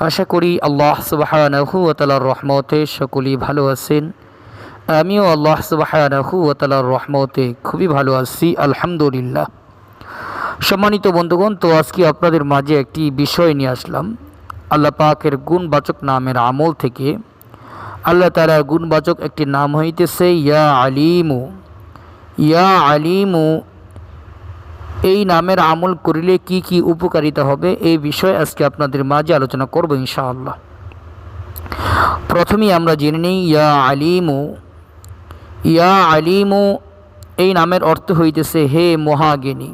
আশা করি আল্লাহ সুবাহানাহু ও তালার রহমতে সকলেই ভালো আছেন। আমিও আল্লাহ সুবাহানাহু ও তালার রহমতে খুবই ভালো আছি, আলহামদুলিল্লাহ। সম্মানিত বন্ধুগণ, তো আজকে আপনাদের মাঝে একটি বিষয় নিয়ে আসলাম। আল্লাহ পাকের গুণবাচক নামের আমল থেকে। আল্লাহ তালার গুণবাচক একটি নাম হইতেছে ইয়া আলিমু। ইয়া আলিমু এই নামের আমল করিলে কি কি উপকারিতা হবে? এই বিষয়ে আজকে আপনাদের মাঝে আলোচনা করব ইনশাআল্লাহ। প্রথমেই আমরা জেনে নিই, ইয়া আলিমু ইয়া আলিমু, এই নামের অর্থ হইতেছে হে মহাজ্ঞানী।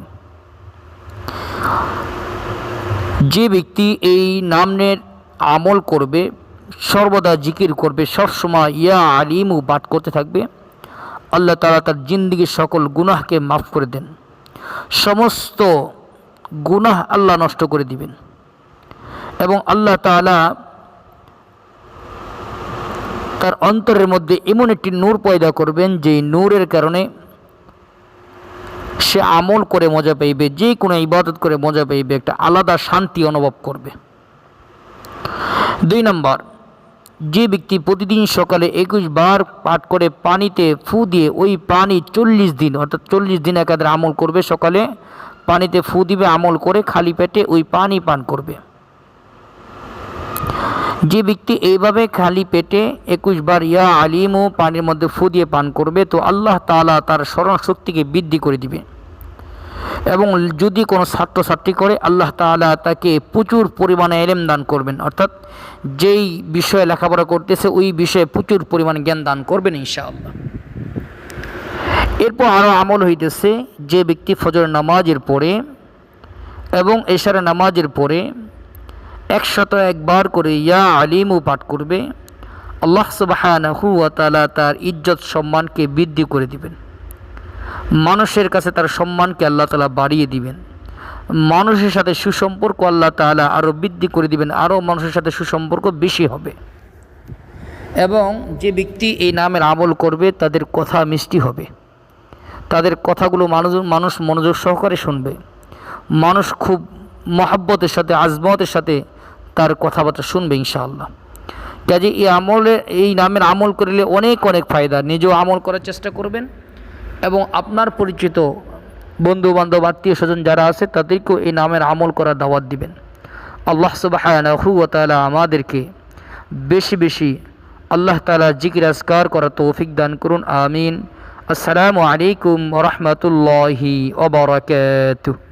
যে ব্যক্তি এই নামের আমল করবে, সর্বদা জিকির করবে, সবসময় ইয়া আলিমু পাঠ করতে থাকবে, আল্লাহ তালা তার জিন্দিগির সকল গুনাহকে মাফ করে দেন। সমস্ত গুনাহ আল্লাহ নষ্ট করে দিবেন। এবং আল্লাহ তালা তার অন্তরের মধ্যে এমন একটি নূর পয়দা করবেন যে নূরের কারণে সে আমল করে মজা পাইবে যে কোনো ইবাদত করে মজা পাইবে, একটা আলাদা শান্তি অনুভব করবে। দুই নম্বর যে ব্যক্তি প্রতিদিন সকালে একুশ বার পাঠ করে পানিতে ফু দিয়ে ওই পানি চল্লিশ দিন, অর্থাৎ চল্লিশ দিন একাদের আমল করবে সকালে, পানিতে ফু দিবে, আমল করে খালি পেটে ওই পানি পান করবে। যে ব্যক্তি এইভাবে খালি পেটে একুশ বার ইয়া আলিম ও পানির মধ্যে ফু দিয়ে পান করবে, তো আল্লাহ তালা তার স্মরণ শক্তিকে বৃদ্ধি করে দিবে। এবং যদি কোনো ছাত্রছাত্রী করে, আল্লাহ তালা তাকে প্রচুর পরিমাণে এলেম দান করবেন। অর্থাৎ যেই বিষয়ে লেখাপড়া করতেছে, ওই বিষয়ে প্রচুর পরিমাণে জ্ঞান দান করবেন ইনশাআল্লাহ। এরপর আরও আমল হইতেছে যে ব্যক্তি ফজর নামাজের পরে এবং এশারা নামাজের পরে একশত একবার করে ইয়া আলিমও পাঠ করবে, আল্লাহ তালা তার ইজ্জত সম্মানকে বৃদ্ধি করে দিবেন। মানুষের কাছে তার সম্মানকে আল্লাহ তালা বাড়িয়ে দিবেন। মানুষের সাথে সুসম্পর্ক আল্লাহ তালা আরও বৃদ্ধি করে দিবেন আরও মানুষের সাথে সুসম্পর্ক বেশি হবে। এবং যে ব্যক্তি এই নামের আমল করবে, তাদের কথা মিষ্টি হবে। তাদের কথাগুলো মানুষ মানুষ মনোযোগ সহকারে শুনবে। মানুষ খুব মহাব্বতের সাথে, আজমতের সাথে তার কথাবার্তা শুনবে ইনশাআল্লাহ। কাজে এই আমলে, এই নামের আমল করলে অনেক অনেক ফায়দা। নিজেও আমল করার চেষ্টা করবেন। এবং আপনার পরিচিত বন্ধু বান্ধব আত্মীয় স্বজন যারা আছে, তাদেরকেও এই নামের আমল করার দাওয়াত দিবেন। আল্লাহ সুবাহতালা তালা আমাদেরকে বেশি বেশি আল্লাহ তালা জিকির আসকার করার তৌফিক দান করুন, আমিন। আসসালামু আলাইকুম রহমতুল্লাহি ওবরাকাতুহ